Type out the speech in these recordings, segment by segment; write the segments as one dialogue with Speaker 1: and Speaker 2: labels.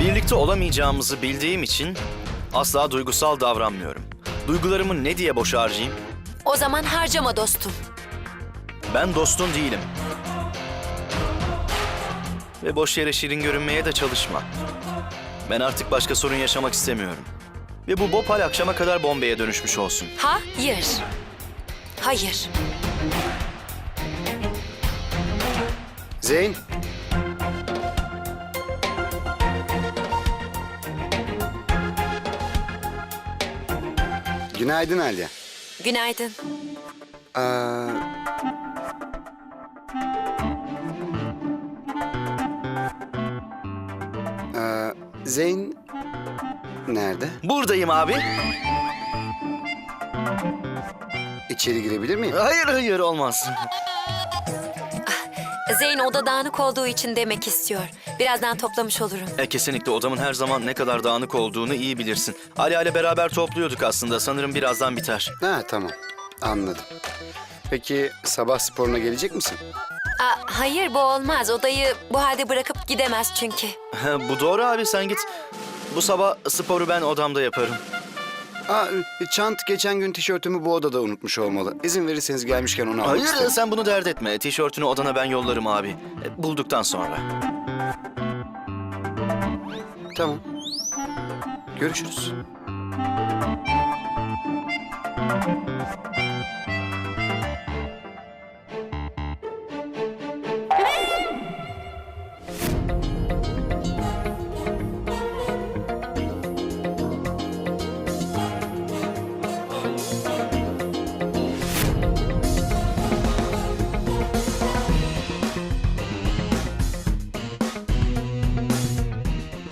Speaker 1: Birlikte olamayacağımızı bildiğim için asla duygusal davranmıyorum. Duygularımı ne diye boşa harcayayım?
Speaker 2: O zaman harcama dostum.
Speaker 1: Ben dostun değilim. Ve boş yere şirin görünmeye de çalışma. Ben artık başka sorun yaşamak istemiyorum. Ve bu Bhopal akşama kadar Bombay'e dönüşmüş olsun.
Speaker 2: Hayır. Hayır.
Speaker 3: Zeyn. Günaydın Alya.
Speaker 2: Günaydın.
Speaker 3: Aa, Aa, Zeyn nerede?
Speaker 1: Buradayım abi.
Speaker 3: İçeri girebilir miyim?
Speaker 1: Hayır hayır olmaz.
Speaker 2: Zeyn oda dağınık olduğu için demek istiyor. Birazdan toplamış olurum.
Speaker 1: E, kesinlikle odamın her zaman ne kadar dağınık olduğunu iyi bilirsin. Ali ile beraber topluyorduk aslında. Sanırım birazdan biter.
Speaker 3: Ha tamam anladım. Peki sabah sporuna gelecek misin?
Speaker 2: Aa, hayır bu olmaz. Odayı bu halde bırakıp gidemez çünkü.
Speaker 1: Bu doğru abi sen git. Bu sabah sporu ben odamda yaparım.
Speaker 3: Aa, Çant geçen gün tişörtümü bu odada unutmuş olmalı. İzin verirseniz gelmişken onu almak
Speaker 1: Hayır
Speaker 3: isterim.
Speaker 1: sen bunu dert etme. Tişörtünü odana ben yollarım abi. E, Bulduktan sonra.
Speaker 3: Tamam. Görüşürüz.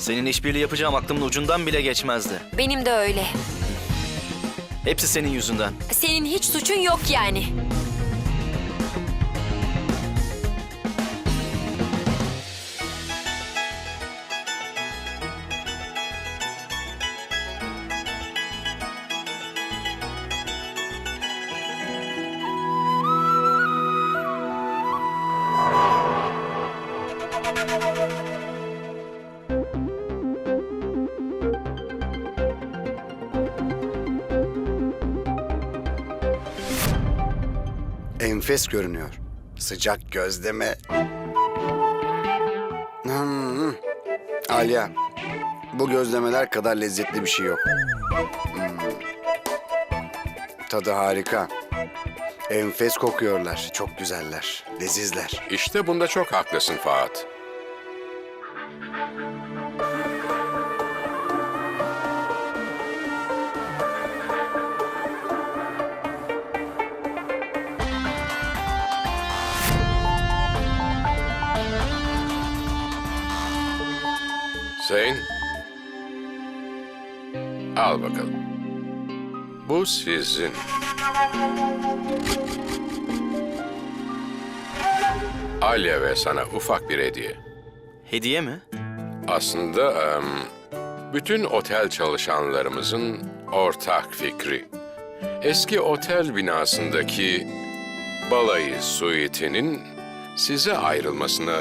Speaker 1: Senin işbirliği yapacağım aklımın ucundan bile geçmezdi.
Speaker 2: Benim de öyle.
Speaker 1: Hepsi senin yüzünden.
Speaker 2: Senin hiç suçun yok yani.
Speaker 3: Enfes görünüyor. Sıcak gözleme. Hmm. Alya, bu gözlemeler kadar lezzetli bir şey yok. Hmm. Tadı harika. Enfes kokuyorlar. Çok güzeller. Lezizler.
Speaker 4: İşte bunda çok haklısın Fuat. Zeyn. Al bakalım. Bu sizin. Alya ve sana ufak bir hediye.
Speaker 1: Hediye mi?
Speaker 4: Aslında em, bütün otel çalışanlarımızın ortak fikri. Eski otel binasındaki balayı suitinin size ayrılmasına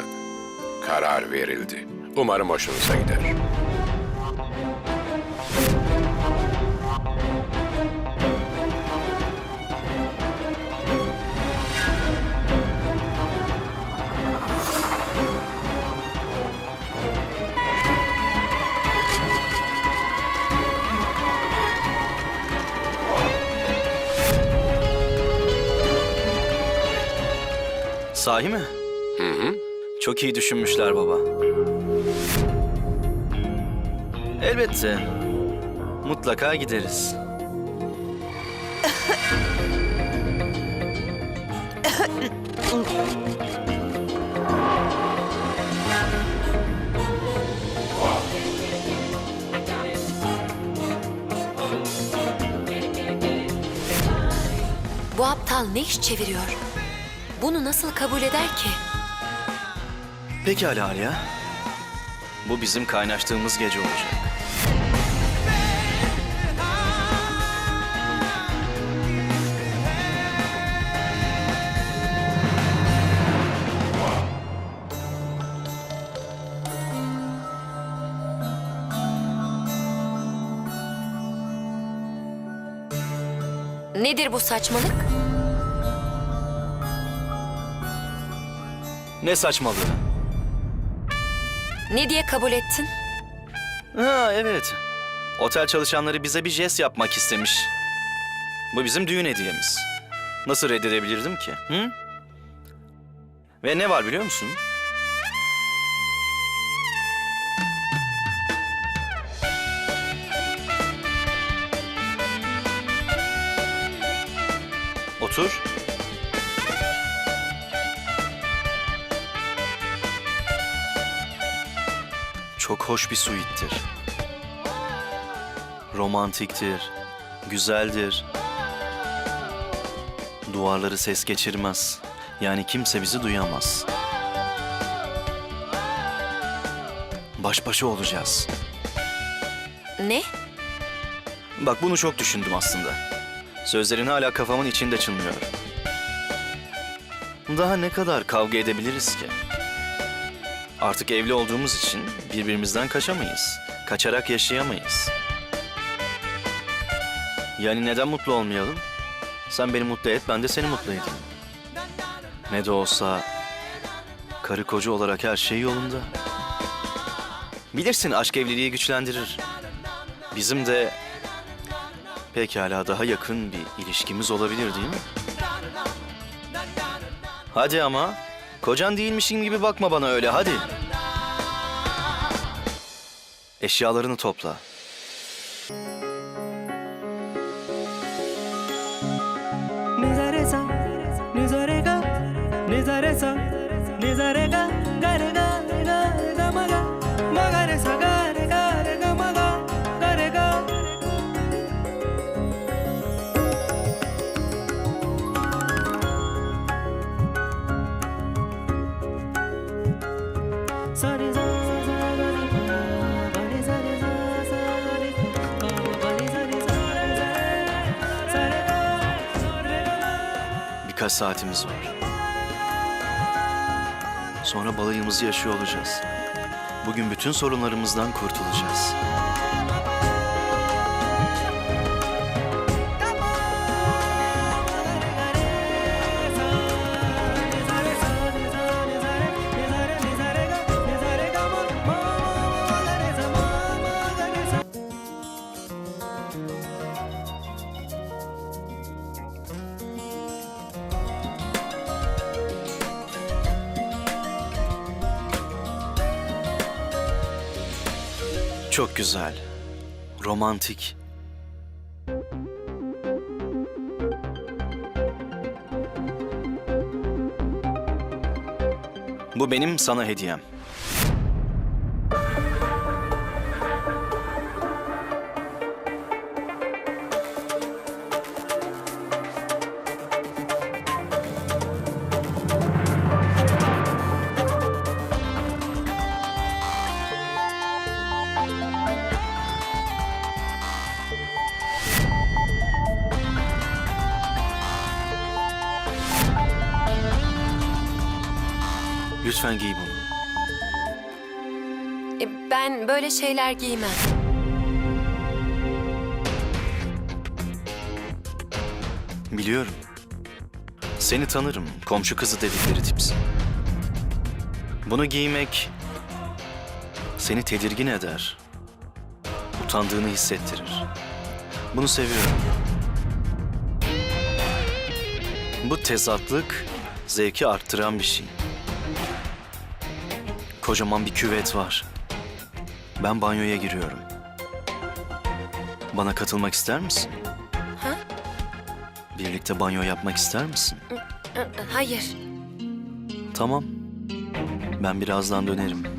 Speaker 4: karar verildi. Umarım hoşunuza gider.
Speaker 1: Sahi mi? Hı hı. Çok iyi düşünmüşler baba. Elbette. Mutlaka gideriz.
Speaker 2: Bu aptal ne iş çeviriyor? Bunu nasıl kabul eder ki?
Speaker 1: Pekala Alya. Bu bizim kaynaştığımız gece olacak.
Speaker 2: Nedir bu saçmalık?
Speaker 1: Ne saçmalığı?
Speaker 2: Ne diye kabul ettin?
Speaker 1: Ha evet. Otel çalışanları bize bir jest yapmak istemiş. Bu bizim düğün hediyemiz. Nasıl reddedebilirdim ki? Hı? Ve ne var biliyor musun? Otur. Çok hoş bir suittir. Romantiktir, güzeldir. Duvarları ses geçirmez. Yani kimse bizi duyamaz. Baş başa olacağız.
Speaker 2: Ne?
Speaker 1: Bak bunu çok düşündüm aslında. Sözlerin hala kafamın içinde çınlıyor. Daha ne kadar kavga edebiliriz ki? Artık evli olduğumuz için birbirimizden kaçamayız. Kaçarak yaşayamayız. Yani neden mutlu olmayalım? Sen beni mutlu et, ben de seni mutlu edeyim. Ne de olsa karı koca olarak her şey yolunda. Bilirsin aşk evliliği güçlendirir. Bizim de pekala daha yakın bir ilişkimiz olabilir değil mi? Hadi ama. Kocan değilmişim gibi bakma bana öyle hadi. Eşyalarını topla.
Speaker 5: Nizaresa, nizarega, nizaresa, nizarega, garega,
Speaker 1: Birkaç saatimiz var. Sonra balayımızı yaşıyor olacağız. Bugün bütün sorunlarımızdan kurtulacağız. Güzel. Romantik. Bu benim sana hediyem. Lütfen giy bunu.
Speaker 2: E, Ben böyle şeyler giymem.
Speaker 1: Biliyorum. Seni tanırım. Komşu kızı dedikleri tipsin. Bunu giymek seni tedirgin eder. Utandığını hissettirir. Bunu seviyorum. Bu tezatlık zevki arttıran bir şey. Kocaman bir küvet var. Ben banyoya giriyorum. Bana katılmak ister misin?
Speaker 2: Ha?
Speaker 1: Birlikte banyo yapmak ister misin?
Speaker 2: Hayır.
Speaker 1: Tamam. Ben birazdan dönerim.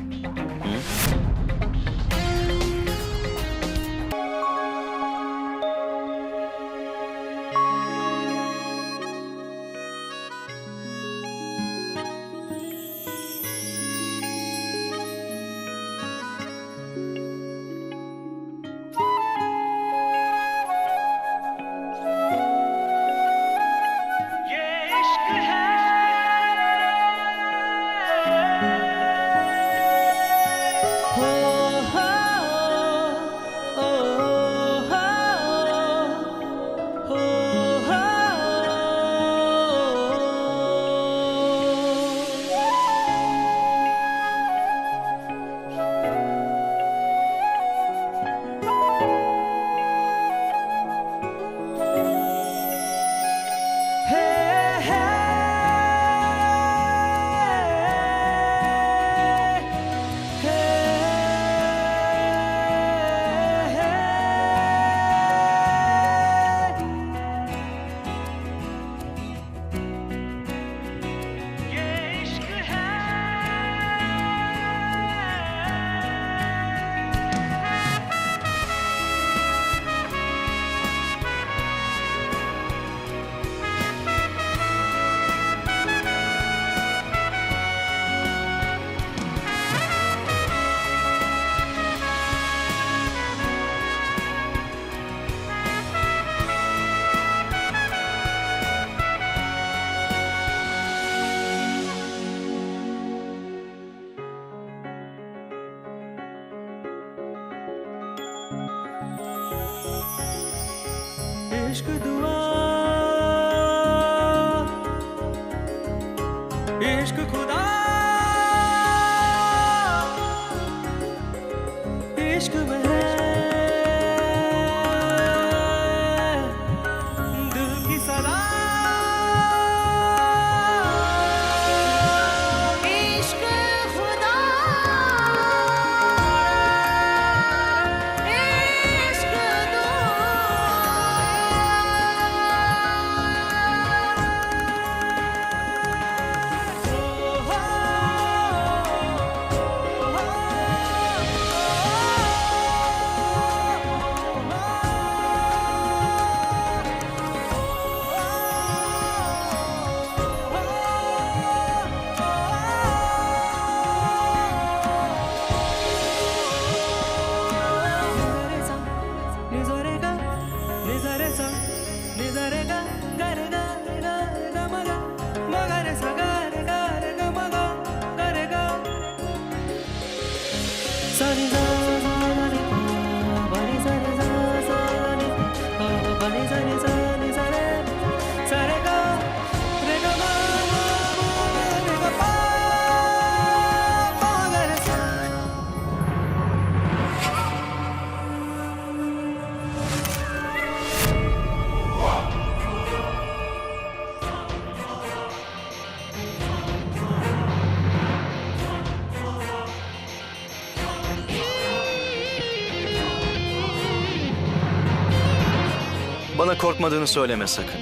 Speaker 1: Korkmadığını söyleme sakın.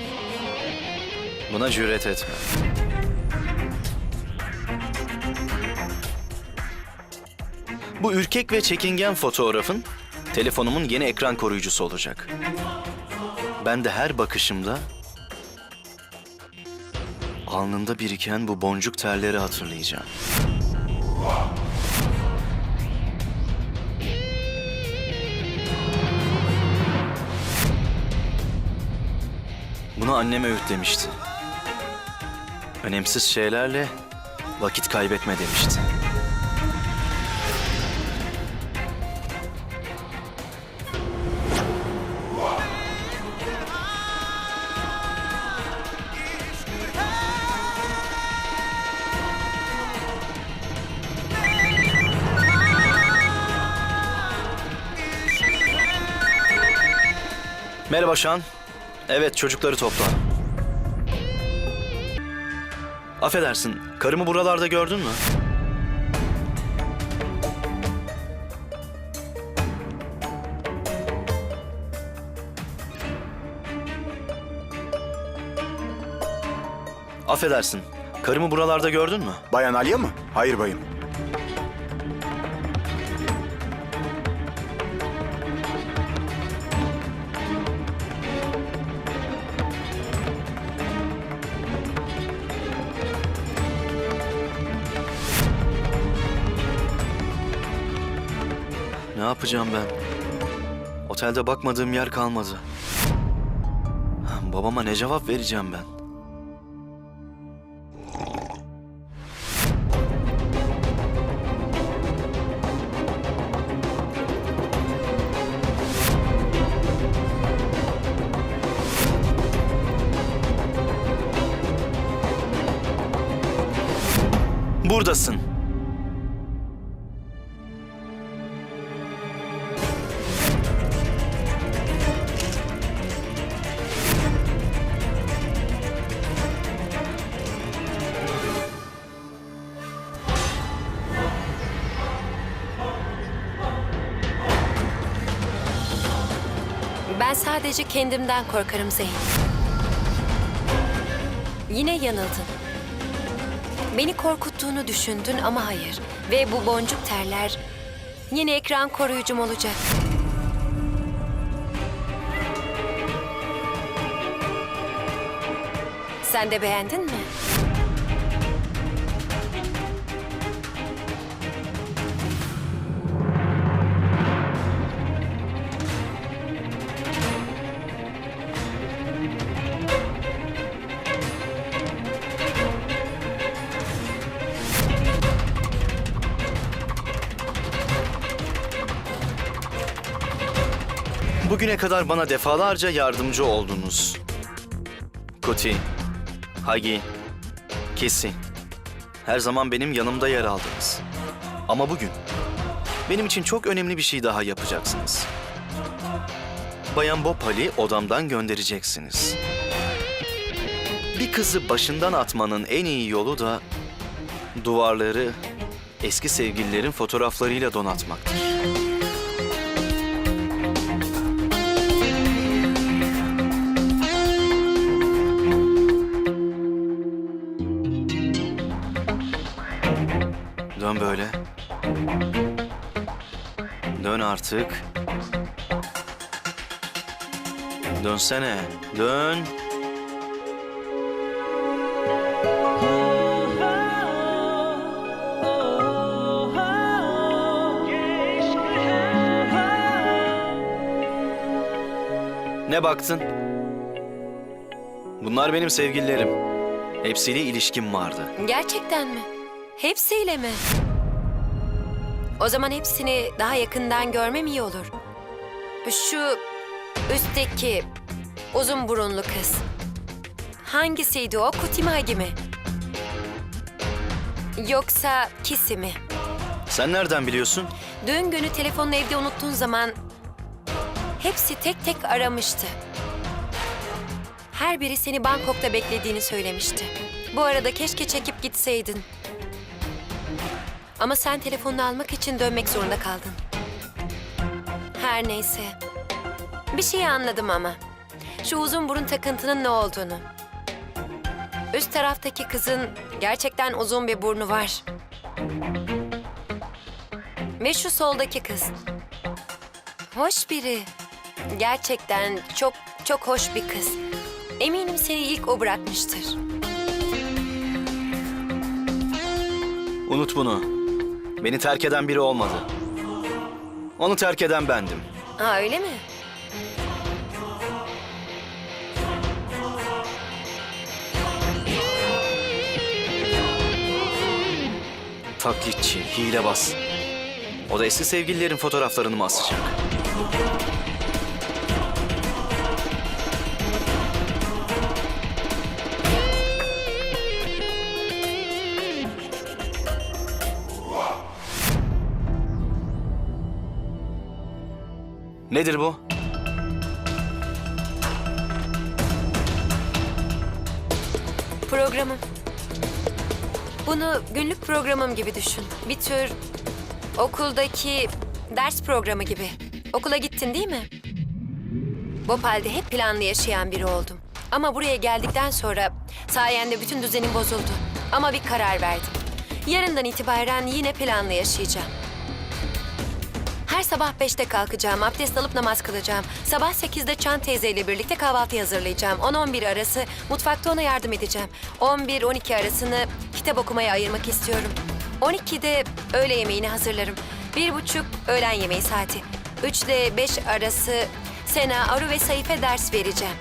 Speaker 1: Buna cüret etme. Bu ürkek ve çekingen fotoğrafın telefonumun yeni ekran koruyucusu olacak. Ben de her bakışımda alnında biriken bu boncuk terleri hatırlayacağım. Bunu anneme öğütlemişti. Önemsiz şeylerle vakit kaybetme demişti. Merhaba Şan. Evet çocukları topla. Affedersin, karımı buralarda gördün mü? Affedersin, karımı buralarda gördün mü?
Speaker 3: Bayan Alya mı? Hayır bayım.
Speaker 1: Yapacağım ben? Otelde bakmadığım yer kalmadı. Babama ne cevap vereceğim ben? Buradasın.
Speaker 2: Sadece kendimden korkarım Zeyn. Yine yanıldın. Beni korkuttuğunu düşündün ama hayır. Ve bu boncuk terler yeni ekran koruyucum olacak. Sen de beğendin mi?
Speaker 1: Kadar bana defalarca yardımcı oldunuz. Kuti, Hagi, Kesi. Her zaman benim yanımda yer aldınız. Ama bugün benim için çok önemli bir şey daha yapacaksınız. Bayan Bopal'i odamdan göndereceksiniz. Bir kızı başından atmanın en iyi yolu da duvarları eski sevgililerin fotoğraflarıyla donatmaktır. Dön böyle. Dön artık. Dönsene. Dön. Ne baktın? Bunlar benim sevgililerim. Hepsiyle ilişkim vardı.
Speaker 2: Gerçekten mi? Hepsiyle mi? O zaman hepsini daha yakından görmem iyi olur. Şu üstteki uzun burunlu kız. Hangisiydi o? Kutimagi mi? Yoksa Kisi mi?
Speaker 1: Sen nereden biliyorsun?
Speaker 2: Dün günü telefonunu evde unuttuğun zaman hepsi tek tek aramıştı. Her biri seni Bangkok'ta beklediğini söylemişti. Bu arada keşke çekip gitseydin. Ama sen telefonunu almak için dönmek zorunda kaldın. Her neyse. Bir şey anladım ama. Şu uzun burun takıntının ne olduğunu. Üst taraftaki kızın gerçekten uzun bir burnu var. Ve şu soldaki kız. Hoş biri. Gerçekten çok çok hoş bir kız. Eminim seni ilk o bırakmıştır.
Speaker 1: Unut bunu. Beni terk eden biri olmadı. Onu terk eden bendim.
Speaker 2: Ha öyle mi?
Speaker 1: Taklitçi, hilebaz. O da eski sevgililerin fotoğraflarını mı asacak? Nedir bu?
Speaker 2: Programım. Bunu günlük programım gibi düşün. Bir tür okuldaki ders programı gibi. Okula gittin değil mi? Bopal'de hep planlı yaşayan biri oldum. Ama buraya geldikten sonra sayende bütün düzenim bozuldu. Ama bir karar verdim. Yarından itibaren yine planlı yaşayacağım. Her sabah beşte kalkacağım, abdest alıp namaz kılacağım. Sabah sekizde Çan teyzeyle birlikte kahvaltı hazırlayacağım. 10-11 arası mutfakta ona yardım edeceğim. 11-12 arasını kitap okumaya ayırmak istiyorum. 12'de öğle yemeğini hazırlarım. Bir buçuk öğlen yemeği saati. 3 ile 5 arası Sena, Aru ve Saife ders vereceğim.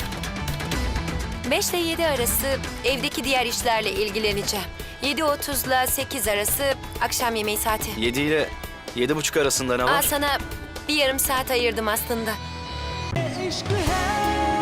Speaker 2: 5 ile 7 arası evdeki diğer işlerle ilgileneceğim. 7.30 ile 8 arası akşam yemeği saati.
Speaker 1: 7 ile Yedi buçuk arasında ne var?
Speaker 2: Aa, sana bir yarım saat ayırdım aslında.
Speaker 5: Eşkı her